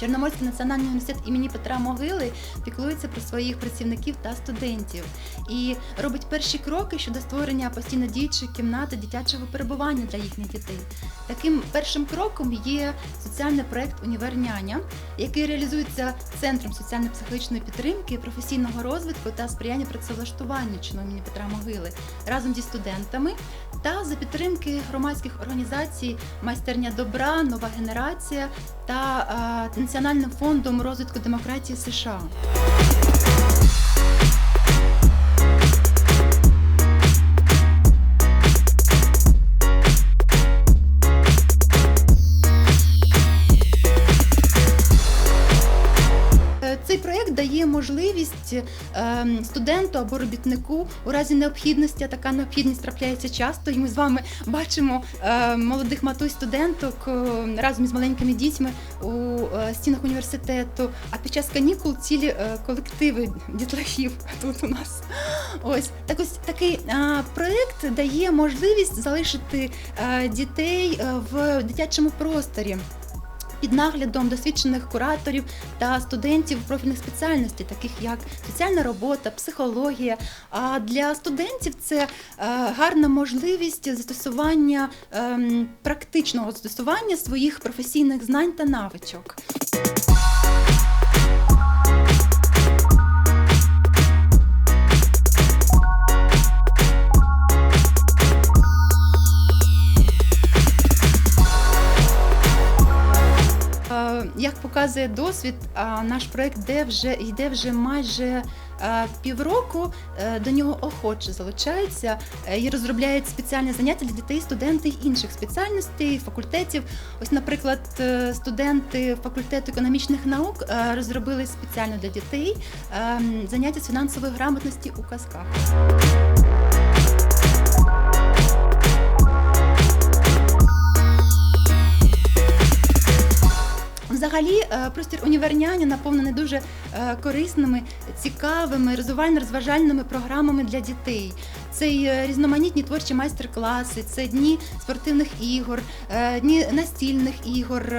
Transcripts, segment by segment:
Чорноморський національний університет імені Петра Могили піклується про своїх працівників та студентів і робить перші кроки щодо створення постійно діючої кімнати дитячого перебування для їхніх дітей. Таким першим кроком є соціальний проект Універняня, який реалізується центром соціально-психологічної підтримки, професійного розвитку та сприяння працевлаштуванню чином імені Петра Могили разом зі студентами та за підтримки громадських організацій Майстерня добра, нова генерація та е, Національним фондом розвитку демократії США. Цей проект дає можливість е, студенту або робітнику у разі необхідності, а така необхідність трапляється часто, і ми з вами бачимо е, молодих матусь студенток е, разом із маленькими дітьми у стінах університету. А під час канікул цілі колективи дітлахів тут у нас. Ось так ось такий проект дає можливість залишити дітей в дитячому просторі під наглядом досвідчених кураторів та студентів профільних спеціальностей, таких як соціальна робота, психологія. А для студентів це е, гарна можливість застосування ем, практичного застосування своїх професійних знань та навичок. Показує досвід, а, наш проект йде вже йде вже майже півроку. Е, До нього охоче залучаються е, і розробляють спеціальні заняття для дітей, студентів інших спеціальностей, факультетів. Ось, наприклад, е, студенти факультету економічних наук розробили спеціально для дітей е, заняття з фінансової грамотності у казках. Взагалі, е, простір універняні наповнений дуже е, корисними, цікавими, розвивально-розважальними програмами для дітей. Це й е, різноманітні творчі майстер-класи, це дні спортивних ігор, дні настільних ігор,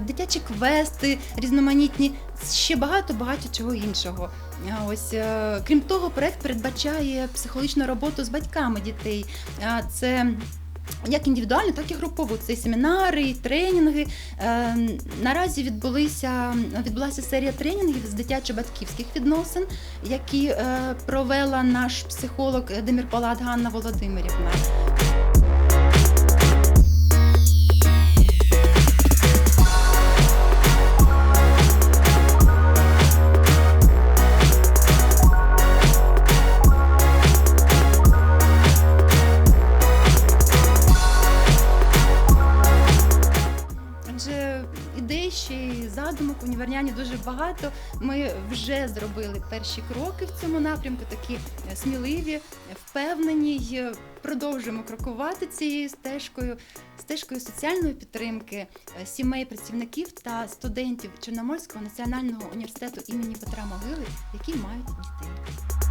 дитячі квести, різноманітні, ще багато багато чого іншого. Ось крім того, проект передбачає психологічну роботу з батьками дітей. Це як індивідуально, так і групово. Це семінари, тренінги. Е, наразі відбулися, відбулася серія тренінгів з дитячо-батьківських відносин, які е, провела наш психолог Демір Палат Ганна Володимирівна. Ідей задумок універняні дуже багато. Ми вже зробили перші кроки в цьому напрямку, такі е, сміливі, впевнені, й продовжуємо крокувати цією стежкою, стежкою соціальної підтримки е, сімей, працівників та студентів Чорноморського національного університету імені Петра Могили, які мають дітей.